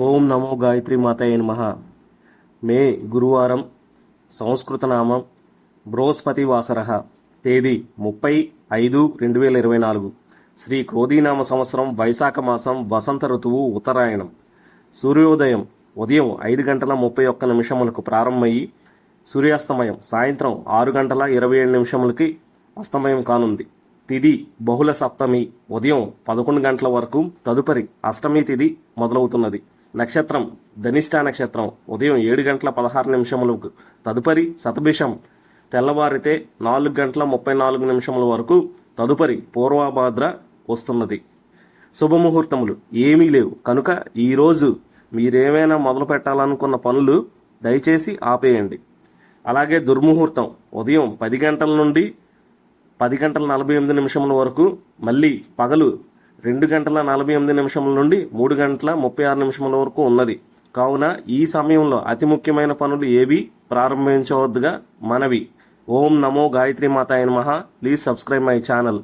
ఓం నమో గాయత్రి మాతాయ నమః. మే గురువారం సంస్కృత నామం బృహస్పతి వాసర తేదీ ముప్పై ఐదు రెండు వేల ఇరవై నాలుగు. శ్రీ క్రోధీనామ సంవత్సరం వైశాఖ మాసం వసంత ఋతువు ఉత్తరాయణం. సూర్యోదయం ఉదయం ఐదు గంటల ముప్పై ఒక్క నిమిషములకు ప్రారంభమయ్యి సూర్యాస్తమయం సాయంత్రం ఆరు గంటల ఇరవై ఏడు నిమిషములకి అస్తమయం కానుంది. తిది బహుళ సప్తమి ఉదయం పదకొండు గంటల వరకు తదుపరి అష్టమి తిది మొదలవుతున్నది. నక్షత్రం ధనిష్ట నక్షత్రం. ఉదయం ఏడు గంటల పదహారు నిమిషములకు తదుపరి శతభిషం తెల్లవారితే నాలుగు గంటల ముప్పై నాలుగు నిమిషముల వరకు తదుపరి పూర్వభాద్ర వస్తున్నది. శుభముహూర్తములు. ఏమీ లేవు. కనుక ఈరోజు మీరేమైనా మొదలు పెట్టాలనుకున్న పనులు దయచేసి ఆపేయండి. అలాగే దుర్ముహూర్తం. ఉదయం పది గంటల నుండి పది గంటల నలభై ఎనిమిది నిమిషముల వరకు మళ్ళీ పగలు రెండు గంటల నలభై ఎనిమిది నిమిషముల నుండి మూడు గంటల ముప్పై ఆరు నిమిషముల వరకు ఉన్నది. కావున ఈ సమయంలో అతి ముఖ్యమైన పనులు ఏవి? ప్రారంభించవద్దుగా మనవి. ఓం నమో గాయత్రి మాతాయ మహా ప్లీజ్ సబ్స్క్రైబ్ మై ఛానల్